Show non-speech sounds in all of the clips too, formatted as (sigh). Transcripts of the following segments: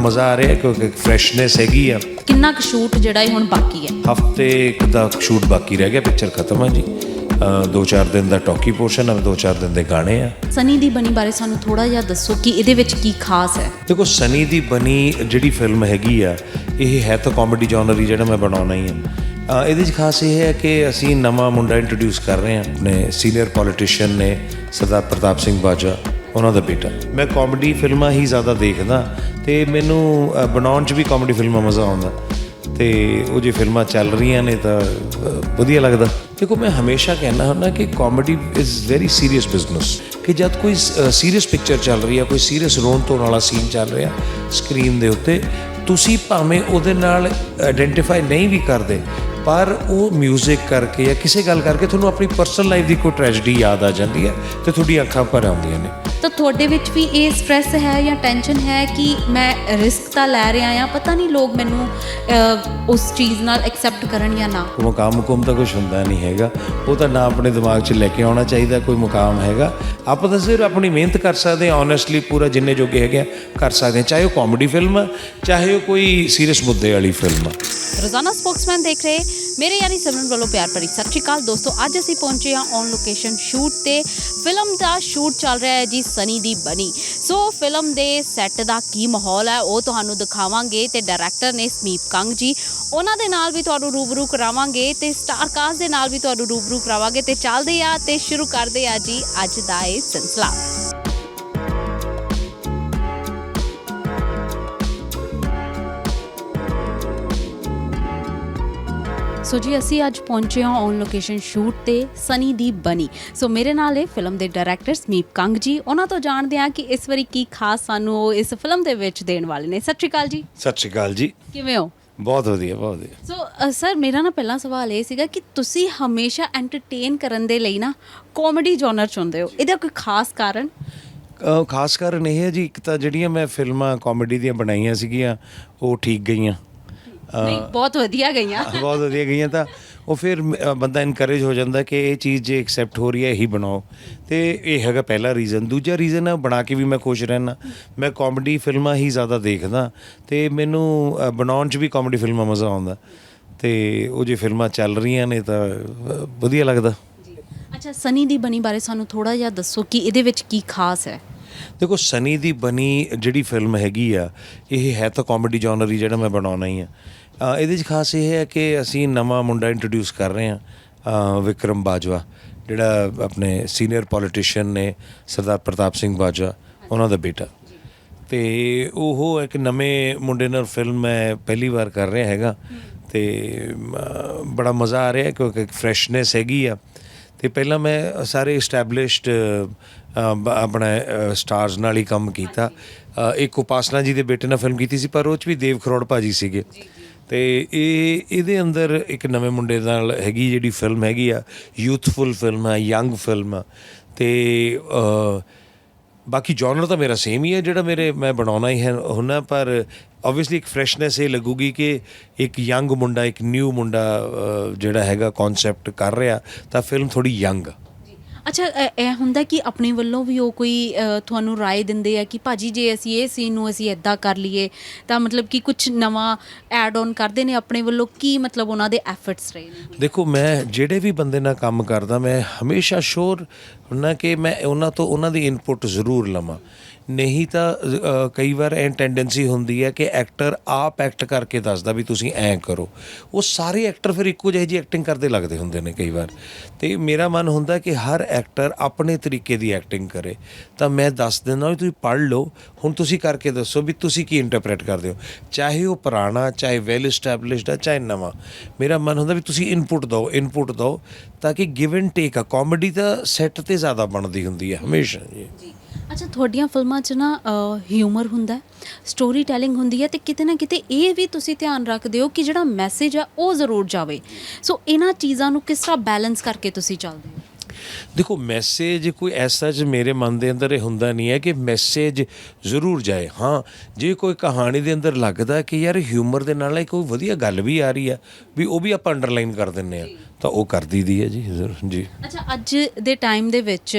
ਮਜ਼ਾ ਆ ਰਿਹਾ ਕਿਉਂਕਿ ਫਰੈਸ਼ਨੈਸ ਹੈਗੀ ਆ। ਕਿੰਨਾ ਕੁ ਸ਼ੂਟ ਜਿਹੜਾ ਇਹ ਹੁਣ ਬਾਕੀ ਹੈ? ਹਫ਼ਤੇ ਇੱਕ ਦਾ ਸ਼ੂਟ ਬਾਕੀ ਰਹਿ ਗਿਆ ਪਿਕਚਰ ਖਤਮ ਆ ਜੀ। ਅ, ਦੋ ਚਾਰ ਦਿਨ ਦਾ ਟਾਕੀ ਪੋਰਸ਼ਨ ਆ ਦੋ ਚਾਰ ਦਿਨ ਦੇ ਗਾਣੇ ਆ। ਸਨੀ ਦੀ ਬਣੀ ਬਾਰੇ ਸਾਨੂੰ ਥੋੜਾ ਜਿਹਾ ਦੱਸੋ ਕਿ ਇਹਦੇ ਵਿੱਚ ਕੀ ਖਾਸ ਹੈ? ਦੇਖੋ ਸਨੀ ਦੀ ਬਣੀ ਜਿਹੜੀ ਫਿਲਮ ਹੈਗੀ ਆ ਇਹ ਹੈ ਤਾਂ ਕਾਮੇਡੀ ਜਨਰ ਹੀ ਜਿਹੜਾ ਮੈਂ ਬਣਾਉਣਾ ਹੀ ਆ। ਇਹਦੇ 'ਚ ਖਾਸ ਇਹ ਹੈ ਕਿ ਅਸੀਂ ਨਵਾਂ ਮੁੰਡਾ ਇੰਟਰੋਡਿਊਸ ਕਰ ਰਹੇ ਹਾਂ ਆਪਣੇ ਸੀਨੀਅਰ ਪੋਲੀਟੀਸ਼ੀਅਨ ਨੇ ਸਰਦਾਰ ਪ੍ਰਤਾਪ ਸਿੰਘ ਬਾਜਵਾ ਉਹਨਾਂ ਦਾ ਬੇਟਾ। ਮੈਂ ਕਾਮੇਡੀ ਫਿਲਮਾਂ ਹੀ ਜ਼ਿਆਦਾ ਦੇਖਦਾ ਤੇ ਮੈਨੂੰ ਬਣਾਉਣ 'ਚ ਵੀ ਕਾਮੇਡੀ ਫਿਲਮਾਂ ਮਜ਼ਾ ਆਉਂਦਾ। ਤੇ ਉਹ ਜੇ ਫਿਲਮਾਂ ਚੱਲ ਰਹੀਆਂ ਨੇ ਤਾਂ ਵਧੀਆ ਲੱਗਦਾ। ਦੇਖੋ, ਮੈਂ ਹਮੇਸ਼ਾ ਕਹਿੰਦਾ ਹੁੰਦਾ ਕਿ comedy is very serious business ਕਿ ਜਦ ਕੋਈ ਸੀਰੀਅਸ ਪਿਕਚਰ ਚੱਲ ਰਹੀ ਹੈ ਕੋਈ ਸੀਰੀਅਸ ਰੋਣ ਧੋਣ ਵਾਲਾ ਸੀਨ ਚੱਲ ਰਿਹਾ ਸਕਰੀਨ ਦੇ ਉੱਤੇ, ਤੁਸੀਂ ਭਾਵੇਂ ਉਹਦੇ ਨਾਲ ਆਇਡੈਂਟੀਫਾਈ ਨਹੀਂ ਵੀ ਕਰਦੇ, ਪਰ ਉਹ 뮤직 ਕਰਕੇ ਜਾਂ ਕਿਸੇ ਗੱਲ ਕਰਕੇ ਤੁਹਾਨੂੰ ਆਪਣੀ ਪਰਸਨਲ ਲਾਈਫ ਦੀ ਕੋਈ ਟ੍ਰੈਜੇਡੀ ਯਾਦ ਆ ਜਾਂਦੀ ਹੈ ਤੇ ਤੁਹਾਡੀ ਅੱਖਾਂ ਭਰ ਆਉਂਦੀਆਂ ਨੇ। ਤਾਂ ਤੁਹਾਡੇ ਵਿੱਚ ਵੀ ਇਹ ਸਟ੍ਰੈਸ ਹੈ ਜਾਂ ਟੈਨਸ਼ਨ ਹੈ ਕਿ ਮੈਂ ਰਿਸਕ ਤਾਂ ਲੈ ਰਿਹਾ ਆ ਪਤਾ ਨਹੀਂ ਲੋਕ ਮੈਨੂੰ ਉਸ ਚੀਜ਼ ਨਾਲ ਐਕਸੈਪਟ ਕਰਨ ਜਾਂ ਨਾ। ਕੋਈ ਮੁਕਾਮ ਮੁਕਮ ਤਾਂ ਕੁਝ ਹੁੰਦਾ ਨਹੀਂ ਹੈਗਾ। ਉਹ ਤਾਂ ਨਾ ਆਪਣੇ ਦਿਮਾਗ 'ਚ ਲੈ ਕੇ ਆਉਣਾ ਚਾਹੀਦਾ ਕੋਈ ਮੁਕਾਮ ਹੈਗਾ। ਆਪਾਂ ਤਾਂ ਸਿਰਫ ਆਪਣੀ ਮਿਹਨਤ ਕਰ ਸਕਦੇ ਹਾਂ ਓਨੈਸਟਲੀ ਪੂਰਾ ਜਿੰਨੇ ਜੋਗੇ ਹੈਗੇ ਆ, ਕਰ ਸਕਦੇ ਹਾਂ। ਚਾਹੇ ਉਹ ਕਾਮੇਡੀ ਫਿਲਮ ਆ ਚਾਹੇ ਉਹ ਕੋਈ ਸੀਰੀਅਸ ਮੁੱਦੇ ਵਾਲੀ ਫਿਲਮ ਆ ਰੋਜ਼ਾਨਾ ਸਪੋਕਸਮੈਨ ਦੇਖ ਰਹੇ ਮੇਰੇ ਯਾਨੀ ਸਿਮਰਨ ਵੱਲੋਂ ਪਿਆਰ ਭਰੀ ਸਤਿ ਸ਼੍ਰੀ ਅਕਾਲ। ਦੋਸਤੋ ਅੱਜ ਅਸੀਂ ਪਹੁੰਚੇ ਹਾਂ ਔਨ ਲੋਕੇਸ਼ਨ ਸ਼ੂਟ ਤੇ। ਫਿਲਮ ਦਾ ਸ਼ੂਟ ਚੱਲ ਰਿਹਾ ਹੈ ਜੀ ਸਨੀ ਦੀ ਬਣੀ। ਸੋ ਫਿਲਮ ਦੇ ਸੈੱਟ ਦਾ ਕੀ ਮਾਹੌਲ ਹੈ, ਉਹ ਤੁਹਾਨੂੰ ਦਿਖਾਵਾਂਗੇ ਤੇ ਡਾਇਰੈਕਟਰ ਨੇ ਸਮੀਪ ਕੰਗ ਜੀ। ਉਹਨਾਂ ਦੇ ਨਾਲ ਵੀ ਤੁਹਾਨੂੰ ਰੂਬਰੂ ਕਰਾਵਾਂਗੇ ਤੇ ਸਟਾਰ ਕਾਸਟ ਦੇ ਨਾਲ ਵੀ ਤੁਹਾਨੂੰ ਰੂਬਰੂ ਕਰਾਵਾਂਗੇ ਤੇ ਚੱਲਦੇ ਆ ਤੇ ਸ਼ੁਰੂ ਕਰਦੇ ਆ ਜੀ ਅੱਜ ਦਾ ਇਹ ਸਿਲਸਿਲਾ। ਸੋ ਜੀ ਅਸੀਂ ਅੱਜ ਪਹੁੰਚੇ ਹਾਂ ਔਨ ਲੋਕੇਸ਼ਨ ਸ਼ੂਟ ਤੇ ਸਨੀ ਦੀ ਬਣੀ ਸੋ ਮੇਰੇ ਨਾਲ ਇਹ ਫਿਲਮ ਦੇ ਡਾਇਰੈਕਟਰ ਸਮੀਪ ਕੰਗ ਜੀ। ਉਹਨਾਂ ਤੋਂ ਜਾਣਦੇ ਹਾਂ ਕਿ ਇਸ ਵਾਰੀ ਕੀ ਖਾਸ ਸਾਨੂੰ ਉਹ ਇਸ ਫਿਲਮ ਦੇ ਵਿੱਚ ਦੇਣ ਵਾਲੇ ਨੇ। ਸਤਿ ਸ਼੍ਰੀ ਅਕਾਲ ਜੀ। ਸਤਿ ਸ਼੍ਰੀ ਅਕਾਲ ਜੀ। ਕਿਵੇਂ ਹੋ? ਬਹੁਤ ਵਧੀਆ ਬਹੁਤ ਵਧੀਆ। ਸੋ ਸਰ ਮੇਰਾ ਨਾ ਪਹਿਲਾ ਸਵਾਲ ਇਹ ਸੀਗਾ ਕਿ ਤੁਸੀਂ ਹਮੇਸ਼ਾ ਐਂਟਰਟੇਨ ਕਰਨ ਦੇ ਲਈ ਨਾ ਕਾਮੇਡੀ ਜਨਰ ਚੁਣਦੇ ਹੋ। ਇਹਦਾ ਕੋਈ ਖਾਸ ਕਾਰਨ? ਖਾਸ ਕਾਰਨ ਇਹ ਹੈ ਜੀ ਇੱਕ ਤਾਂ ਜਿਹੜੀਆਂ ਮੈਂ ਫਿਲਮਾਂ ਕਾਮੇਡੀ ਦੀਆਂ ਬਣਾਈਆਂ ਸੀਗੀਆਂ ਉਹ ਠੀਕ ਗਈਆਂ। ਨਹੀਂ ਬਹੁਤ ਵਧੀਆ ਗਈਆਂ। ਬਹੁਤ ਵਧੀਆ ਗਈਆਂ ਤਾਂ ਉਹ ਫਿਰ ਬੰਦਾ ਇਨਕਰੇਜ ਹੋ ਜਾਂਦਾ ਕਿ ਇਹ ਚੀਜ਼ ਜੇ ਐਕਸੈਪਟ ਹੋ ਰਹੀ ਹੈ ਇਹੀ ਬਣਾਓ। ਤੇ ਇਹ ਹੈਗਾ ਪਹਿਲਾ ਰੀਜ਼ਨ ਦੂਜਾ ਰੀਜ਼ਨ ਹੈ ਬਣਾ ਕੇ ਵੀ ਮੈਂ ਖੁਸ਼ ਰਹਿਣਾ ਮੈਂ ਕਾਮੇਡੀ ਫਿਲਮਾਂ ਹੀ ਜ਼ਿਆਦਾ ਦੇਖਦਾ। ਤੇ ਮੈਨੂੰ ਬਣਾਉਣ 'ਚ ਵੀ ਕਾਮੇਡੀ ਫਿਲਮਾਂ ਮਜ਼ਾ ਆਉਂਦਾ। ਤੇ ਉਹ ਜੇ ਫਿਲਮਾਂ ਚੱਲ ਰਹੀਆਂ ਨੇ ਤਾਂ ਵਧੀਆ ਲੱਗਦਾ। ਅੱਛਾ ਸਨੀ ਦੀ ਬਣੀ ਬਾਰੇ ਸਾਨੂੰ ਥੋੜਾ ਜਿਹਾ ਦੱਸੋ ਕਿ ਇਹਦੇ ਵਿੱਚ ਕੀ ਖਾਸ ਹੈ? ਦੇਖੋ, ਸਨੀ ਦੀ ਬਣੀ ਜਿਹੜੀ ਫਿਲਮ ਹੈਗੀ ਆ, ਇਹ ਹੈ ਤਾਂ ਕਾਮੇਡੀ ਜਨਰ ਹੀ ਜਿਹੜਾ ਮੈਂ ਬਣਾਉਣਾ ਹੀ ਆ। ਇਹਦੇ 'ਚ ਖਾਸ ਇਹ ਹੈ ਕਿ ਅਸੀਂ ਨਵਾਂ ਮੁੰਡਾ ਇੰਟਰੋਡਿਊਸ ਕਰ ਰਹੇ ਹਾਂ ਵਿਕਰਮ ਬਾਜਵਾ, ਜਿਹੜਾ ਆਪਣੇ ਸੀਨੀਅਰ ਪੋਲੀਟੀਸ਼ੀਅਨ ਨੇ ਸਰਦਾਰ ਪ੍ਰਤਾਪ ਸਿੰਘ ਬਾਜਵਾ, ਉਹਨਾਂ ਦਾ ਬੇਟਾ। ਤੇ ਉਹ ਇੱਕ ਨਵੇਂ ਮੁੰਡੇ ਨਾਲ ਫਿਲਮ ਮੈਂ ਪਹਿਲੀ ਵਾਰ ਕਰ ਰਿਹਾ ਹੈਗਾ, ਤੇ ਬੜਾ ਮਜ਼ਾ ਆ ਰਿਹਾ, ਕਿਉਂਕਿ ਫਰੈਸ਼ਨੈਸ ਹੈਗੀ ਆ। ਤੇ ਪਹਿਲਾਂ ਮੈਂ ਸਾਰੇ ਐਸਟੈਬਲਿਸ਼ਡ ਆਪਣਾ ਸਟਾਰਸ ਨਾਲ ਹੀ ਕੰਮ ਕੀਤਾ। ਇੱਕ ਉਪਾਸਨਾ ਜੀ ਦੇ ਬੇਟੇ ਨਾਲ ਫਿਲਮ ਕੀਤੀ ਸੀ ਪਰ ਉਹ ਚ ਵੀ ਦੇਵ ਖਰੋੜ ਭਾਜੀ ਸੀਗੇ। ਤੇ ਇਹ ਇਹਦੇ ਅੰਦਰ ਇੱਕ ਨਵੇਂ ਮੁੰਡੇ ਨਾਲ ਹੈਗੀ ਜਿਹੜੀ ਫਿਲਮ ਹੈਗੀ ਆ ਯੂਥਫੁਲ ਫਿਲਮ ਆ ਯੰਗ ਫਿਲਮ ਆ। ਤੇ ਬਾਕੀ ਜਨਰ ਤਾਂ ਮੇਰਾ ਸੇਮ ਹੀ ਹੈ, ਜਿਹੜਾ ਮੇਰੇ ਮੈਂ ਬਣਾਉਣਾ ਹੀ ਹੈ ਹੁਣਾ, ਪਰ ਆਬਵੀਅਸਲੀ ਇੱਕ ਫਰੈਸ਼ਨੈਸ ਇਹ ਲੱਗੂਗੀ ਕਿ ਇੱਕ ਯੰਗ ਮੁੰਡਾ, ਇੱਕ ਨਿਊ ਮੁੰਡਾ ਜਿਹੜਾ ਹੈਗਾ ਕਨਸੈਪਟ ਕਰ ਰਿਹਾ, ਤਾਂ ਫਿਲਮ ਥੋੜੀ ਯੰਗ ਅੱਛਾ, ਇਹ- ਹੁੰਦਾ ਕਿ ਆਪਣੇ ਵੱਲੋਂ ਵੀ ਉਹ ਕੋਈ ਤੁਹਾਨੂੰ ਰਾਏ ਦਿੰਦੇ ਆ ਕਿ ਭਾਜੀ ਜੇ ਅਸੀਂ ਇਹ ਸੀਨ ਨੂੰ ਅਸੀਂ ਐਦਾਂ ਕਰ ਲਈਏ, ਤਾਂ ਮਤਲਬ ਕਿ ਕੁਝ ਨਵਾਂ ਐਡ ਆਨ ਕਰਦੇ ਨੇ ਆਪਣੇ ਵੱਲੋਂ? ਕੀ ਮਤਲਬ ਉਹਨਾਂ ਦੇ ਐਫਰਟਸ ਰਹੇ ਨੇ? ਦੇਖੋ, ਮੈਂ ਜਿਹੜੇ ਵੀ ਬੰਦੇ ਨਾਲ ਕੰਮ ਕਰਦਾ, ਮੈਂ ਹਮੇਸ਼ਾ ਸ਼ੋਰ ਹੁੰਦਾ ਕਿ ਮੈਂ ਉਹਨਾਂ ਤੋਂ, ਉਹਨਾਂ ਦੀ ਇਨਪੁਟ ਜ਼ਰੂਰ ਲਵਾਂ। ਨਹੀਂ ਤਾਂ ਕਈ ਵਾਰ ਐ ਟੈਂਡੈਂਸੀ ਹੁੰਦੀ ਹੈ ਕਿ ਐਕਟਰ ਆਪ ਐਕਟ ਕਰਕੇ ਦੱਸਦਾ ਵੀ ਤੁਸੀਂ ਐਂ ਕਰੋ। ਉਹ ਸਾਰੇ ਐਕਟਰ ਫਿਰ ਇੱਕੋ ਜਿਹੀ ਐਕਟਿੰਗ ਕਰਦੇ ਲੱਗਦੇ ਹੁੰਦੇ ਨੇ ਕਈ ਵਾਰ। ਤੇ ਮੇਰਾ ਮਨ ਹੁੰਦਾ ਕਿ ਹਰ ਐਕਟਰ ਆਪਣੇ ਤਰੀਕੇ ਦੀ ਐਕਟਿੰਗ ਕਰੇ। ਤਾਂ ਮੈਂ ਦੱਸ ਦਿੰਦਾ ਵੀ ਤੁਸੀਂ ਪੜ੍ਹ ਲਓ, ਹੁਣ ਤੁਸੀਂ ਕਰਕੇ ਦੱਸੋ ਵੀ ਤੁਸੀਂ ਕੀ ਇੰਟਰਪ੍ਰੀਟ ਕਰਦੇ ਹੋ। ਚਾਹੇ ਉਹ ਪੁਰਾਣਾ, ਚਾਹੇ ਵੈਲ ਐਸਟੈਬਲਿਸ਼ਡ ਹੈ ਚਾਹੇ ਨਵਾਂ। ਮੇਰਾ ਮਨ ਹੁੰਦਾ ਵੀ ਤੁਸੀਂ ਇਨਪੁਟ ਦਿਓ ਇਨਪੁਟ ਦਿਓ, ਤਾਂ ਕਿ ਗਿਵ ਐਂਡ ਟੇਕ ਆ। ਕਾਮੇਡੀ ਤਾਂ ਸੈੱਟ ਤੇ ਜ਼ਿਆਦਾ ਬਣਦੀ ਹੁੰਦੀ ਹੈ ਹਮੇਸ਼ਾ। ਜੀ। ਅੱਛਾ, ਤੁਹਾਡੀਆਂ ਫਿਲਮਾਂ 'ਚ ਨਾ ਹਿਊਮਰ ਹੁੰਦਾ ਸਟੋਰੀ ਟੈਲਿੰਗ ਹੁੰਦੀ ਹੈ ਤੇ ਕਿਤੇ ਨਾ ਕਿਤੇ ਇਹ ਵੀ ਤੁਸੀਂ ਧਿਆਨ ਰੱਖਦੇ ਹੋ ਕਿ ਜਿਹੜਾ ਮੈਸੇਜ ਆ ਉਹ ਜ਼ਰੂਰ ਜਾਵੇ। ਸੋ ਇਹਨਾਂ ਚੀਜ਼ਾਂ ਨੂੰ ਕਿਸ ਤਰ੍ਹਾਂ ਬੈਲੈਂਸ ਕਰਕੇ ਤੁਸੀਂ ਚੱਲਦੇ ਹੋ? ਦੇਖੋ ਮੈਸੇਜ ਕੋਈ ਐਸਾ ਜ ਮੇਰੇ ਮਨ ਦੇ ਅੰਦਰ ਇਹ ਹੁੰਦਾ ਨਹੀਂ ਹੈ ਕਿ ਮੈਸੇਜ ਜ਼ਰੂਰ ਜਾਏ। ਹਾਂ ਜੇ ਕੋਈ ਕਹਾਣੀ ਦੇ ਅੰਦਰ ਲੱਗਦਾ ਕਿ ਯਾਰ ਹਿਊਮਰ ਦੇ ਨਾਲ ਕੋਈ ਵਧੀਆ ਗੱਲ ਵੀ ਆ ਰਹੀ ਆ ਵੀ ਉਹ ਵੀ ਆਪਾਂ ਅੰਡਰਲਾਈਨ ਕਰ ਦਿੰਨੇ ਆ ਤਾਂ ਉਹ ਕਰ ਦਈਦੀ ਹੈ ਜੀ ਜੀ। ਅੱਛਾ ਅੱਜ ਦੇ ਟਾਈਮ ਦੇ ਵਿੱਚ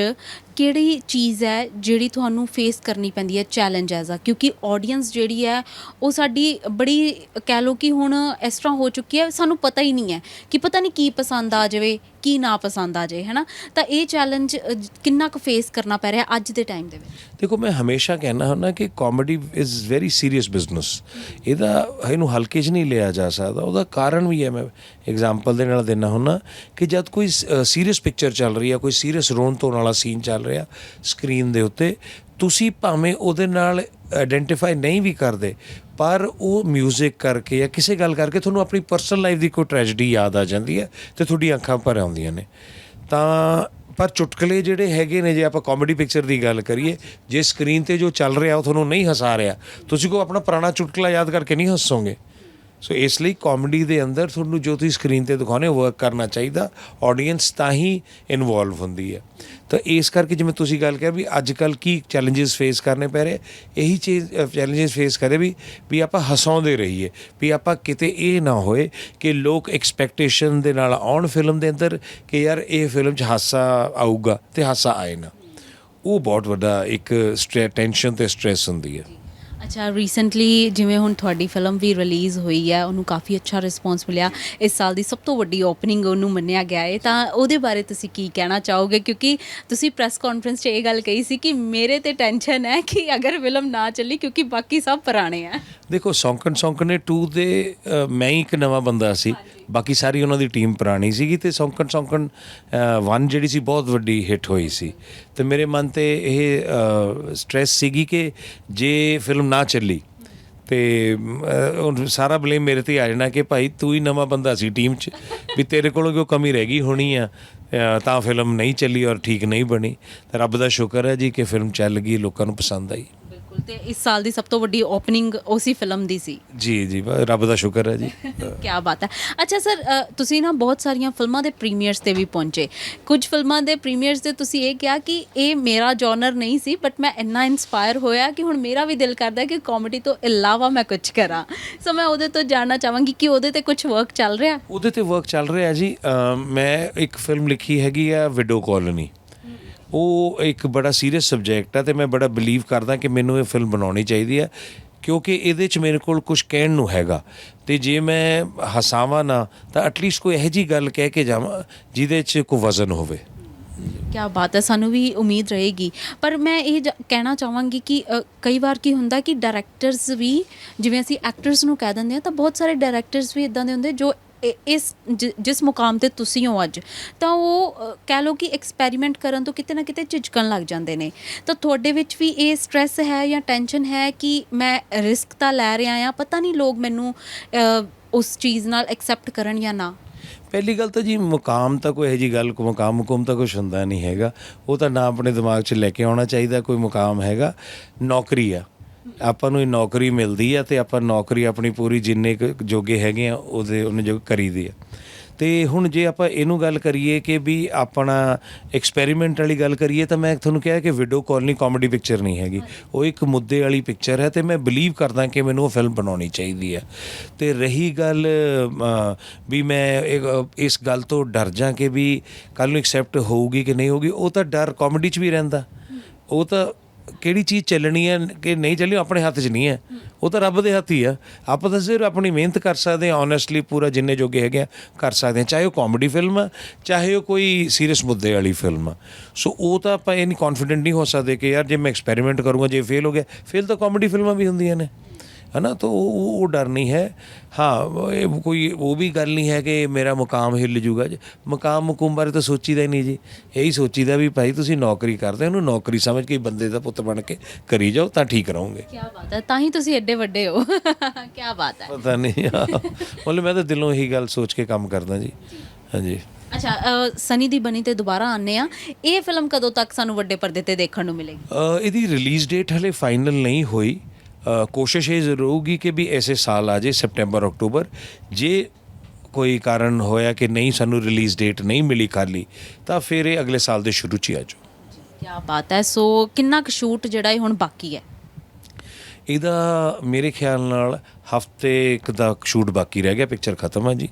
ਕਿਹੜੀ ਚੀਜ਼ ਹੈ ਜਿਹੜੀ ਤੁਹਾਨੂੰ ਫੇਸ ਕਰਨੀ ਪੈਂਦੀ ਹੈ ਚੈਲੰਜ ਐਜ਼ ਆ? ਕਿਉਂਕਿ ਆਡੀਅנס ਜਿਹੜੀ ਹੈ ਉਹ ਸਾਡੀ ਬੜੀ ਕਹਿ ਲਓ ਕਿ ਹੁਣ ਇਸ ਤਰ੍ਹਾਂ ਹੋ ਚੁੱਕੀ ਹੈ ਸਾਨੂੰ ਪਤਾ ਹੀ ਨਹੀਂ ਹੈ ਕਿ ਪਤਾ ਨਹੀਂ ਕੀ ਪਸੰਦ ਆ ਜਾਵੇ ਕੀ ਨਾ ਪਸੰਦ ਆ ਜਾਏ ਹੈਨਾ? ਤਾਂ ਇਹ ਚੈਲੰਜ ਕਿੰਨਾ ਕੁ ਫੇਸ ਕਰਨਾ ਪੈ ਰਿਹਾ ਅੱਜ ਦੇ ਟਾਈਮ ਦੇ ਵਿੱਚ? ਦੇਖੋ, ਮੈਂ ਹਮੇਸ਼ਾ ਕਹਿਣਾ ਹੁੰਦਾ ਕਿ comedy is very serious business ਇਹਦਾ ਇਹਨੂੰ ਹਲਕੇ 'ਚ ਨਹੀਂ ਲਿਆ ਜਾ ਸਕਦਾ। ਉਹਦਾ ਕਾਰਨ ਵੀ ਹੈ, ਮੈਂ ਐਗਜ਼ਾਮਪਲ ਦੇ ਨਾਲ ਦੇਣਾ ਹੁੰਦਾ ਕਿ ਜਦ ਕੋਈ ਸੀਰੀਅਸ ਪਿਕਚਰ ਚੱਲ ਰਹੀ ਹੈ ਕੋਈ ਸੀਰੀਅਸ ਰੋਣ ਧੋਣ ਵਾਲਾ ਸੀਨ ਚੱਲ ਰਿਹਾ ਸਕਰੀਨ ਦੇ ਉੱਤੇ, ਤੁਸੀਂ ਭਾਵੇਂ ਉਹਦੇ ਨਾਲ ਆਇਡੈਂਟੀਫਾਈ ਨਹੀਂ ਵੀ ਕਰਦੇ, ਪਰ ਉਹ 뮤직 ਕਰਕੇ ਜਾਂ ਕਿਸੇ ਗੱਲ ਕਰਕੇ ਤੁਹਾਨੂੰ ਆਪਣੀ ਪਰਸਨਲ ਲਾਈਫ ਦੀ ਕੋਈ ਟ੍ਰੈਜੇਡੀ ਯਾਦ ਆ ਜਾਂਦੀ ਹੈ ਤੇ ਤੁਹਾਡੀ ਅੱਖਾਂ ਭਰ ਆਉਂਦੀਆਂ ਨੇ। ਤਾਂ ਪਰ ਚੁਟਕਲੇ ਜਿਹੜੇ ਹੈਗੇ ਨੇ, ਜੇ ਆਪਾਂ ਕਾਮੇਡੀ ਪਿਕਚਰ ਦੀ ਗੱਲ ਕਰੀਏ, ਜੇ ਸਕਰੀਨ ਤੇ ਜੋ ਚੱਲ ਰਿਹਾ ਉਹ ਤੁਹਾਨੂੰ ਨਹੀਂ ਹਸਾ ਰਿਹਾ, ਤੁਸੀਂ ਕੋ ਆਪਣਾ ਪੁਰਾਣਾ ਚੁਟਕਲਾ ਯਾਦ ਕਰਕੇ ਨਹੀਂ ਹੱਸੋਗੇ? ਸੋ ਇਸ ਲਈ ਕਾਮੇਡੀ ਦੇ ਅੰਦਰ ਤੁਹਾਨੂੰ ਜੋ ਤੁਸੀਂ ਸਕਰੀਨ ਤੇ ਦਿਖਾਉਣੇ ਵਰਕ ਕਰਨਾ ਚਾਹੀਦਾ। ਆਡੀਅנס ਤਾਂ ਹੀ ਇਨਵੋਲਵ ਹੁੰਦੀ ਹੈ। ਤਾਂ ਇਸ ਕਰਕੇ ਜਿਵੇਂ ਤੁਸੀਂ ਗੱਲ ਕਿਹਾ ਵੀ ਅੱਜ ਕੱਲ ਕੀ ਚੈਲੰਜਸ ਫੇਸ ਕਰਨੇ ਪੈ ਰਹੇ, ਇਹੀ ਚੀਜ਼ ਚੈਲੰਜਸ ਫੇਸ ਕਰੇ ਵੀ ਵੀ ਆਪਾਂ ਹਸਾਉਂਦੇ ਰਹੀਏ। ਵੀ ਆਪਾਂ ਕਿਤੇ ਇਹ ਨਾ ਹੋਏ ਕਿ ਲੋਕ ਐਕਸਪੈਕਟੇਸ਼ਨ ਦੇ ਨਾਲ ਆਉਣ ਫਿਲਮ ਦੇ ਅੰਦਰ ਕਿ ਯਾਰ ਇਹ ਫਿਲਮ 'ਚ ਹਾਸਾ ਆਊਗਾ ਤੇ ਹਾਸਾ ਆਏ ਨਾ। ਉਹ ਬਹੁਤ ਵੱਡਾ ਇੱਕ ਟੈਨਸ਼ਨ ਤੇ ਸਟ੍ਰੈਸ ਹੁੰਦੀ ਹੈ। ਅੱਛਾ ਰੀਸੈਂਟਲੀ ਜਿਵੇਂ ਹੁਣ ਤੁਹਾਡੀ ਫਿਲਮ ਵੀ ਰਿਲੀਜ਼ ਹੋਈ ਹੈ ਉਹਨੂੰ ਕਾਫੀ ਅੱਛਾ ਰਿਸਪੌਂਸ ਮਿਲਿਆ। ਇਸ ਸਾਲ ਦੀ ਸਭ ਤੋਂ ਵੱਡੀ ਓਪਨਿੰਗ ਉਹਨੂੰ ਮੰਨਿਆ ਗਿਆ ਹੈ ਤਾਂ ਉਹਦੇ ਬਾਰੇ ਤੁਸੀਂ ਕੀ ਕਹਿਣਾ ਚਾਹੋਗੇ? ਕਿਉਂਕਿ ਤੁਸੀਂ ਪ੍ਰੈਸ ਕਾਨਫਰੰਸ 'ਚ ਇਹ ਗੱਲ ਕਹੀ ਸੀ ਕਿ ਮੇਰੇ ਤੇ ਟੈਨਸ਼ਨ ਹੈ ਕਿ ਅਗਰ ਫਿਲਮ ਨਾ ਚੱਲੀ, ਕਿਉਂਕਿ ਬਾਕੀ ਸਭ ਪੁਰਾਣੇ ਆ। ਦੇਖੋ ਸੌਂਕਣ ਸੌਂਕਣੇ 2 ਦੇ ਮੈਂ ਹੀ ਇੱਕ ਨਵਾਂ ਬੰਦਾ ਸੀ। ਬਾਕੀ ਸਾਰੀ ਉਹਨਾਂ ਦੀ ਟੀਮ ਪੁਰਾਣੀ ਸੀਗੀ ਤੇ ਸੌਂਕਣ ਸੌਂਕਣ 1 ਜਿਹੜੀ ਸੀ ਬਹੁਤ ਵੱਡੀ ਹਿੱਟ ਹੋਈ ਸੀ। ਤੇ ਮੇਰੇ ਮਨ ਤੇ ਇਹ ਸਟ੍ਰੈਸ ਸੀਗੀ ਕਿ ਜੇ ਫਿਲਮ ਨਾ ਚੱਲੀ, ਤੇ ਸਾਰਾ ਬਲੇਮ ਮੇਰੇ ਤੇ ਆ ਜਾਣਾ ਕਿ ਭਾਈ ਤੂੰ ਹੀ ਨਵਾਂ ਬੰਦਾ ਸੀ ਟੀਮ 'ਚ, ਵੀ ਤੇਰੇ ਕੋਲੋਂ ਕਿਉਂ ਕਮੀ ਰਹਿ ਗਈ ਹੋਣੀ ਆ ਤਾਂ ਫਿਲਮ ਨਹੀਂ ਚੱਲੀ ਔਰ ਠੀਕ ਨਹੀਂ ਬਣੀ। ਤਾਂ ਰੱਬ ਦਾ ਸ਼ੁਕਰ ਹੈ ਜੀ ਕਿ ਫਿਲਮ ਚੱਲ ਗਈ, ਲੋਕਾਂ ਨੂੰ ਪਸੰਦ ਆਈ। ਤੇ ਇਸ ਸਾਲ ਦੀ ਸਭ ਤੋਂ ਵੱਡੀ ਓਪਨਿੰਗ ਉਸੇ ਫਿਲਮ ਦੀ ਸੀ। ਜੀ ਜੀ ਰੱਬ ਦਾ ਸ਼ੁਕਰ ਹੈ ਜੀ। (laughs) ਕੀ ਬਾਤ ਹੈ। ਅੱਛਾ ਸਰ ਅ, ਤੁਸੀਂ ਨਾ ਬਹੁਤ ਸਾਰੀਆਂ ਫਿਲਮਾਂ ਦੇ ਪ੍ਰੀਮੀਅਰਸ ਤੇ ਵੀ ਪਹੁੰਚੇ। ਕੁਝ ਫਿਲਮਾਂ ਦੇ ਪ੍ਰੀਮੀਅਰਸ ਤੇ ਤੁਸੀਂ ਇਹ ਕਿਹਾ ਕਿ ਇਹ ਮੇਰਾ ਜਨਰ ਨਹੀਂ ਸੀ ਬਟ ਮੈਂ ਇੰਨਾ ਇਨਸਪਾਇਰ ਹੋਇਆ ਕਿ ਹੁਣ ਮੇਰਾ ਵੀ ਦਿਲ ਕਰਦਾ ਕਿ ਕਾਮੇਡੀ ਤੋਂ ਇਲਾਵਾ ਮੈਂ ਕੁਝ ਕਰਾਂ। ਸੋ ਮੈਂ ਉਹਦੇ ਤੋਂ ਜਾਣਨਾ ਚਾਹਾਂਗੀ ਕਿ ਉਹਦੇ ਤੇ ਕੁਝ ਵਰਕ ਚੱਲ ਰਿਹਾ। ਉਹਦੇ ਤੇ ਵਰਕ ਚੱਲ ਰਿਹਾ ਜੀ। ਅਮ ਮੈਂ ਇੱਕ ਫਿਲਮ ਲਿਖੀ ਹੈਗੀ ਆ ਵਿਡੋ ਕਾਲੋਨੀ ਉਹ ਇੱਕ ਬੜਾ ਸੀਰੀਅਸ ਸਬਜੈਕਟ ਆ ਤੇ ਮੈਂ ਬੜਾ ਬਲੀਵ ਕਰਦਾ ਕਿ ਮੈਨੂੰ ਇਹ ਫਿਲਮ ਬਣਾਉਣੀ ਚਾਹੀਦੀ ਹੈ ਕਿਉਂਕਿ ਇਹਦੇ ਚ ਮੇਰੇ ਕੋਲ ਕੁਝ ਕਹਿਣ ਨੂੰ ਹੈਗਾ। ਤੇ ਜੇ ਮੈਂ ਹਸਾਵਾਂ ਨਾ, ਤਾਂ ਐਟਲੀਸਟ ਕੋਈ ਇਹੋ ਜੀ ਗੱਲ ਕਹਿ ਕੇ ਜਾਵਾਂ ਜਿਹਦੇ ਚ ਕੋਈ ਵਜ਼ਨ ਹੋਵੇ। ਕੀ ਬਾਤ ਹੈ, ਸਾਨੂੰ ਵੀ ਉਮੀਦ ਰਹੇਗੀ। ਪਰ ਮੈਂ ਇਹ ਜ- ਕਹਿਣਾ ਚਾਹਾਂਗੀ ਕਿ ਕਈ ਵਾਰ ਕੀ ਹੁੰਦਾ ਕਿ ਡਾਇਰੈਕਟਰਸ ਵੀ, ਜਿਵੇਂ ਅਸੀਂ ਐਕਟਰਸ ਨੂੰ ਕਹਿ ਦਿੰਦੇ ਆ ਤਾਂ ਬਹੁਤ ਸਾਰੇ ਡਾਇਰੈਕਟਰਸ ਵੀ ਇਦਾਂ ਦੇ ਹੁੰਦੇ ਜੋ ਇਸ ਜਿਸ ਮੁਕਾਮ ਤੇ ਤੁਸੀਂ ਹੋ ਅੱਜ, ਤਾਂ ਉਹ ਕਹਿ ਲਓ ਕਿ ਐਕਸਪੈਰੀਮੈਂਟ ਕਰਨ ਤੋਂ ਕਿਤੇ ਨਾ ਕਿਤੇ ਝਿਜਕਣ ਲੱਗ ਜਾਂਦੇ ਨੇ। ਤਾਂ ਤੁਹਾਡੇ ਵਿੱਚ ਵੀ ਇਹ ਸਟ੍ਰੈਸ ਹੈ ਜਾਂ ਟੈਨਸ਼ਨ ਹੈ ਕਿ ਮੈਂ ਰਿਸਕ ਤਾਂ ਲੈ ਰਿਹਾ ਆ ਪਤਾ ਨਹੀਂ ਲੋਕ ਮੈਨੂੰ ਉਸ ਚੀਜ਼ ਨਾਲ ਐਕਸੈਪਟ ਕਰਨ ਜਾਂ ਨਾ? ਪਹਿਲੀ ਗੱਲ ਤਾਂ ਜੀ, ਮੁਕਾਮ ਤਾਂ ਕੋਈ ਇਹੋ ਜੀ ਗੱਲ ਕੋ ਮੁਕਾਮ ਮੁਕਮ ਤਾਂ ਕੁਝ ਹੁੰਦਾ ਨਹੀਂ ਹੈਗਾ। ਉਹ ਤਾਂ ਨਾ ਆਪਣੇ ਦਿਮਾਗ 'ਚ ਲੈ ਕੇ ਆਉਣਾ ਚਾਹੀਦਾ, ਕੋਈ ਮੁਕਾਮ ਹੈਗਾ। ਨੌਕਰੀ ਆ। ਆਪਾਂ ਨੂੰ ਇਹ ਨੌਕਰੀ ਮਿਲਦੀ ਆ ਤੇ ਆਪਾਂ ਨੌਕਰੀ ਆਪਣੀ ਪੂਰੀ ਜਿੰਨੇ ਕੁ ਜੋਗੇ ਹੈਗੇ ਆ, ਉਹਦੇ ਉਹਨੇ ਜੋ ਕਰੀਦੀ ਆ। ਤੇ ਹੁਣ ਜੇ ਆਪਾਂ ਇਹਨੂੰ ਗੱਲ ਕਰੀਏ ਕਿ ਵੀ ਆਪਣਾ ਐਕਸਪੈਰੀਮੈਂਟ ਵਾਲੀ ਗੱਲ ਕਰੀਏ ਤਾਂ ਮੈਂ ਤੁਹਾਨੂੰ ਕਿਹਾ ਕਿ ਵਿਡੋ ਕਾਲਨੀ ਕਾਮੇਡੀ ਪਿਕਚਰ ਨਹੀਂ ਹੈਗੀ। ਉਹ ਇੱਕ ਮੁੱਦੇ ਵਾਲੀ ਪਿਕਚਰ ਹੈ ਤੇ ਮੈਂ ਬਲੀਵ ਕਰਦਾ ਕਿ ਮੈਨੂੰ ਉਹ ਫਿਲਮ ਬਣਾਉਣੀ ਚਾਹੀਦੀ ਹੈ ਤੇ ਰਹੀ ਗੱਲ ਵੀ ਮੈਂ ਇਸ ਗੱਲ ਤੋਂ ਡਰ ਜਾਂ ਕਿ ਵੀ ਕੱਲ ਨੂੰ ਐਕਸੈਪਟ ਹੋਊਗੀ ਕਿ ਨਹੀਂ ਹੋਊਗੀ, ਉਹ ਤਾਂ ਡਰ ਕਾਮੇਡੀ 'ਚ ਵੀ ਰਹਿੰਦਾ। ਉਹ ਤਾਂ ਕਿਹੜੀ ਚੀਜ਼ ਚੱਲਣੀ ਹੈ ਕਿ ਨਹੀਂ ਚੱਲਣੀ, ਉਹ ਆਪਣੇ ਹੱਥ 'ਚ ਨਹੀਂ ਹੈ। ਉਹ ਤਾਂ ਰੱਬ ਦੇ ਹੱਥ ਹੀ ਆ। ਆਪਾਂ ਤਾਂ ਸਿਰਫ ਆਪਣੀ ਮਿਹਨਤ ਕਰ ਸਕਦੇ ਹਾਂ ਓਨੈਸਟਲੀ ਪੂਰਾ ਜਿੰਨੇ ਜੋਗੇ ਹੈਗੇ ਆ, ਕਰ ਸਕਦੇ ਹਾਂ। ਚਾਹੇ ਉਹ ਕਾਮੇਡੀ ਫਿਲਮ ਆ, ਚਾਹੇ ਉਹ ਕੋਈ ਸੀਰੀਅਸ ਮੁੱਦੇ ਵਾਲੀ ਫਿਲਮ ਆ। ਸੋ ਉਹ ਤਾਂ ਆਪਾਂ ਇਹ ਨਹੀਂ ਕੌਨਫੀਡੈਂਟ ਨਹੀਂ ਹੋ ਸਕਦੇ ਕਿ ਯਾਰ ਜੇ ਮੈਂ ਐਕਸਪੈਰੀਮੈਂਟ ਕਰੂੰਗਾ, ਜੇ ਫੇਲ ਹੋ ਗਿਆ ਫੇਲ ਤਾਂ ਕਾਮੇਡੀ ਫਿਲਮਾਂ ਵੀ ਹੁੰਦੀਆਂ ਨੇ। ਹਨਾ ਤਾਂ ਉਹ ਉਹ- ਡਰ ਨਹੀਂ ਹੈ। ਹਾਂ ਇਹ ਕੋਈ ਉਹ ਵੀ ਗੱਲ ਨਹੀਂ ਹੈ ਕਿ ਮੇਰਾ ਮੁਕਾਮ ਹਿੱਲ ਜੂਗਾ ਜੀ। ਮੁਕਾਮ ਮੁਕੂਮ ਬਾਰੇ ਤਾਂ ਸੋਚੀਦਾ ਹੀ ਨਹੀਂ ਜੀ। ਇਹੀ ਸੋਚੀਦਾ ਵੀ ਭਾਈ ਤੁਸੀਂ ਨੌਕਰੀ ਕਰਦੇ ਉਹਨੂੰ ਨੌਕਰੀ ਸਮਝ ਕੇ ਬੰਦੇ ਦਾ ਪੁੱਤ ਬਣ ਕੇ ਕਰੀ ਜਾਓ ਤਾਂ ਠੀਕ ਰਹੋਗੇ। ਕੀ ਬਾਤ ਹੈ ਤਾਂ ਹੀ ਤੁਸੀਂ ਐਡੇ ਵੱਡੇ ਹੋ। (laughs) ਕੀ ਬਾਤ ਹੈ। ਪਤਾ ਨਹੀਂ। ਮਤਲਬ ਮੈਂ ਤਾਂ ਦਿਲੋਂ ਇਹੀ ਗੱਲ ਸੋਚ ਕੇ ਕੰਮ ਕਰਦਾ ਜੀ। ਹਾਂਜੀ। ਅੱਛਾ ਸਨੀ ਦੀ ਬਣੀ ਤੇ ਦੁਬਾਰਾ ਆਨੇ ਆ ਇਹ ਫਿਲਮ ਕਦੋਂ ਤੱਕ ਸਾਨੂੰ ਵੱਡੇ ਪਰਦੇ ਤੇ ਦੇਖਣ ਨੂੰ ਮਿਲੇਗੀ? ਇਹਦੀ ਰਿਲੀਜ਼ ਡੇਟ ਹਲੇ ਫਾਈਨਲ ਨਹੀਂ ਹੋਈ। ਕੋਸ਼ਿਸ਼ ਇਹ ਜ਼ਰੂਰ ਹੋਊਗੀ ਕਿ ਵੀ ਐਸੇ ਸਾਲ ਆ ਜੇ ਸਪਟੈਂਬਰ, ਅਕਤੂਬਰ, ਜੇ ਕੋਈ ਕਾਰਨ ਹੋਇਆ ਕਿ ਨਹੀਂ ਸਾਨੂੰ ਰਿਲੀਜ਼ ਡੇਟ ਨਹੀਂ ਮਿਲੀ ਖਾਲੀ, ਤਾਂ ਫਿਰ ਇਹ ਅਗਲੇ ਸਾਲ ਦੇ ਸ਼ੁਰੂ 'ਚ ਹੀ ਆ ਜਾਊ। ਕੀ ਬਾਤ ਹੈ। ਸੋ ਕਿੰਨਾ ਕੁ ਸ਼ੂਟ ਜਿਹੜਾ ਇਹ ਹੁਣ ਬਾਕੀ ਹੈ? ਇਹਦਾ ਮੇਰੇ ਖਿਆਲ ਨਾਲ ਹਫ਼ਤੇ ਇੱਕ ਦਾ ਸ਼ੂਟ ਬਾਕੀ ਰਹਿ ਗਿਆ ਪਿਕਚਰ ਖਤਮ ਆ ਜੀ।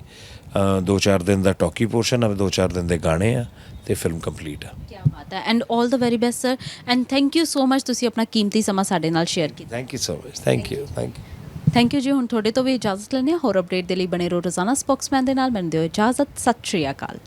ਦੋ ਚਾਰ ਦਿਨ ਦਾ ਟਾਕੀ ਪੋਰਸ਼ਨ ਆ ਦੋ ਚਾਰ ਦਿਨ ਦੇ ਗਾਣੇ ਆ ਤੇ ਫਿਲਮ ਕੰਪਲੀਟ ਆ। ਕੀ ਬਾਤ ਹੈ। And 올 the very best sir and thank you so much ਤੁਸੀਂ ਆਪਣਾ ਕੀਮਤੀ ਸਮਾਂ ਸਾਡੇ ਨਾਲ ਸ਼ੇਅਰ ਕੀਤਾ। Thank you so much thank you thank you thank you ਜੀ ਹੁਣ ਤੁਹਾਡੇ ਤੋਂ ਵੀ ਇਜਾਜ਼ਤ ਹਾਂ। ਹੋਰ ਅਪਡੇਟ ਦੇ ਲਈ ਬਣੇ ਰਹੋ ਰੋਜ਼ਾਨਾ ਸਪੋਕਸਮੈਨ ਦੇ ਨਾਲ। ਮੈਨੂੰ ਦਿਓ ਇਜਾਜ਼ਤ। ਸਤਿ ਸ਼੍ਰੀ ਅਕਾਲ।